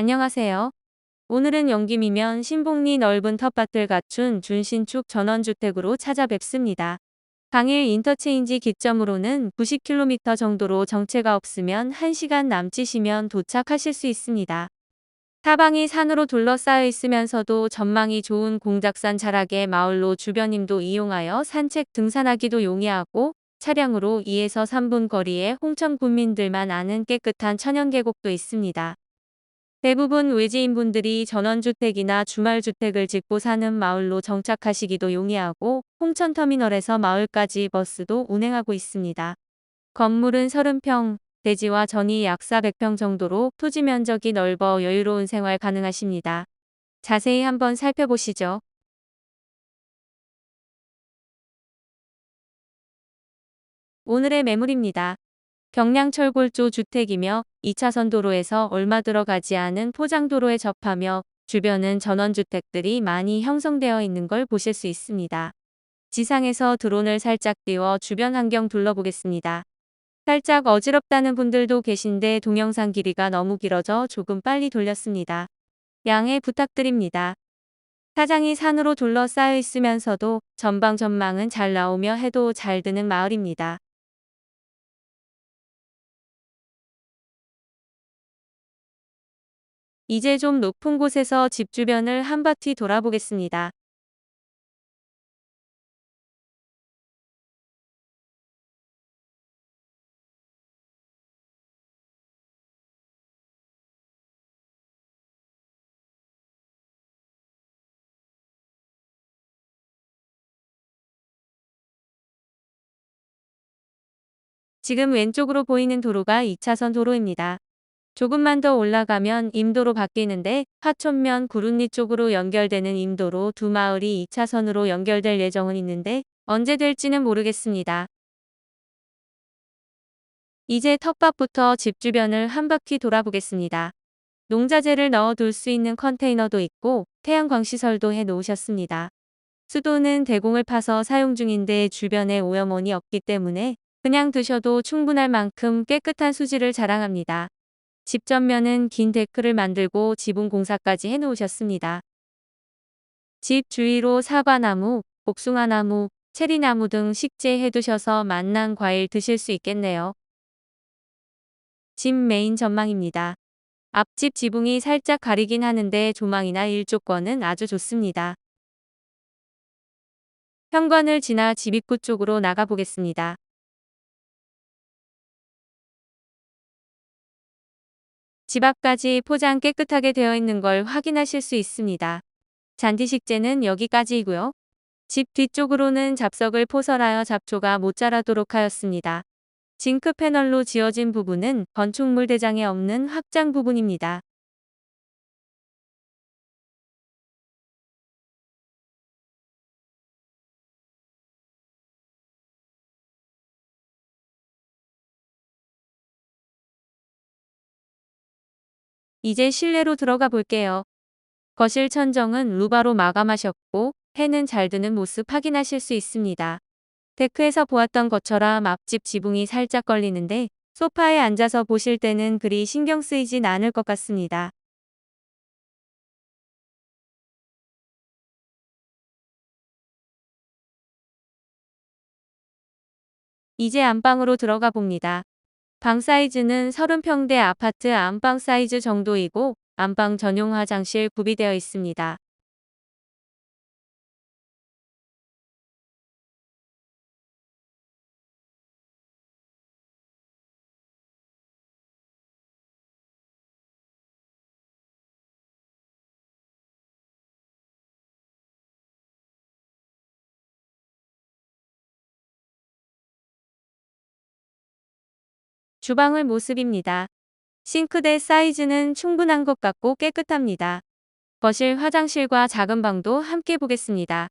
안녕하세요. 오늘은 영김이면 신봉리 넓은 텃밭을 갖춘 준신축 전원주택으로 찾아뵙습니다. 당일 인터체인지 기점으로는 90km 정도로 정체가 없으면 1시간 남짓이면 도착하실 수 있습니다. 사방이 산으로 둘러싸여 있으면서도 전망이 좋은 공작산 자락의 마을로 주변임도 이용하여 산책 등산하기도 용이하고 차량으로 2에서 3분 거리에 홍천 군민들만 아는 깨끗한 천연계곡도 있습니다. 대부분 외지인분들이 전원주택이나 주말주택을 짓고 사는 마을로 정착하시기도 용이하고 홍천터미널에서 마을까지 버스도 운행하고 있습니다. 건물은 30평, 대지와 전이 약 400평 정도로 토지 면적이 넓어 여유로운 생활 가능하십니다. 자세히 한번 살펴보시죠. 오늘의 매물입니다. 경량철골조 주택이며 2차선 도로에서 얼마 들어가지 않은 포장도로에 접하며 주변은 전원주택들이 많이 형성되어 있는 걸 보실 수 있습니다. 지상에서 드론을 살짝 띄워 주변 환경 둘러보겠습니다. 살짝 어지럽다는 분들도 계신데 동영상 길이가 너무 길어져 조금 빨리 돌렸습니다. 양해 부탁드립니다. 사장이 산으로 둘러싸여 있으면서도 전방 전망은 잘 나오며 해도 잘 드는 마을입니다. 이제 좀 높은 곳에서 집 주변을 한 바퀴 돌아보겠습니다. 지금 왼쪽으로 보이는 도로가 2차선 도로입니다. 조금만 더 올라가면 임도로 바뀌는데 화촌면 구룬리 쪽으로 연결되는 임도로 두 마을이 2차선으로 연결될 예정은 있는데 언제 될지는 모르겠습니다. 이제 텃밭부터 집 주변을 한 바퀴 돌아보겠습니다. 농자재를 넣어둘 수 있는 컨테이너도 있고 태양광 시설도 해 놓으셨습니다. 수도는 대공을 파서 사용 중인데 주변에 오염원이 없기 때문에 그냥 드셔도 충분할 만큼 깨끗한 수질을 자랑합니다. 집 전면은 긴 데크를 만들고 지붕 공사까지 해놓으셨습니다. 집 주위로 사과나무, 복숭아나무, 체리나무 등 식재 해 두셔서 맛난 과일 드실 수 있겠네요. 집 메인 전망입니다. 앞집 지붕이 살짝 가리긴 하는데 조망이나 일조권은 아주 좋습니다. 현관을 지나 집 입구 쪽으로 나가 보겠습니다. 집 앞까지 포장 깨끗하게 되어 있는 걸 확인하실 수 있습니다. 잔디 식재는 여기까지이고요. 집 뒤쪽으로는 잡석을 포설하여 잡초가 못 자라도록 하였습니다. 징크 패널로 지어진 부분은 건축물 대장에 없는 확장 부분입니다. 이제 실내로 들어가 볼게요. 거실 천정은 루바로 마감하셨고 해는 잘 드는 모습 확인하실 수 있습니다. 데크에서 보았던 것처럼 앞집 지붕이 살짝 걸리는데 소파에 앉아서 보실 때는 그리 신경 쓰이진 않을 것 같습니다. 이제 안방으로 들어가 봅니다. 방 사이즈는 30평대 아파트 안방 사이즈 정도이고 안방 전용 화장실 구비되어 있습니다. 주방의 모습입니다. 싱크대 사이즈는 충분한 것 같고 깨끗합니다. 거실 화장실과 작은 방도 함께 보겠습니다.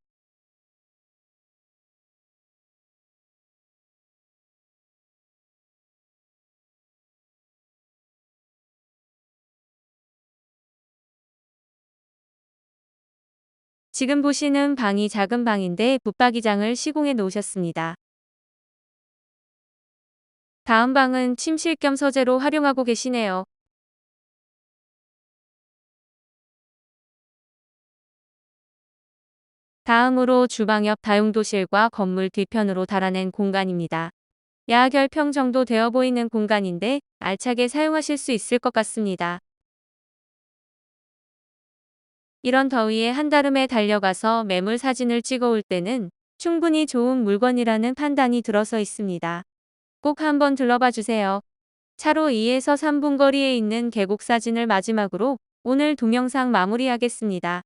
지금 보시는 방이 작은 방인데 붙박이장을 시공해 놓으셨습니다. 다음 방은 침실 겸 서재로 활용하고 계시네요. 다음으로 주방 옆 다용도실과 건물 뒤편으로 달아낸 공간입니다. 야결평 정도 되어 보이는 공간인데 알차게 사용하실 수 있을 것 같습니다. 이런 더위에 한다름에 달려가서 매물 사진을 찍어올 때는 충분히 좋은 물건이라는 판단이 들어서 있습니다. 꼭 한번 들러봐 주세요. 차로 2에서 3분 거리에 있는 계곡 사진을 마지막으로 오늘 동영상 마무리하겠습니다.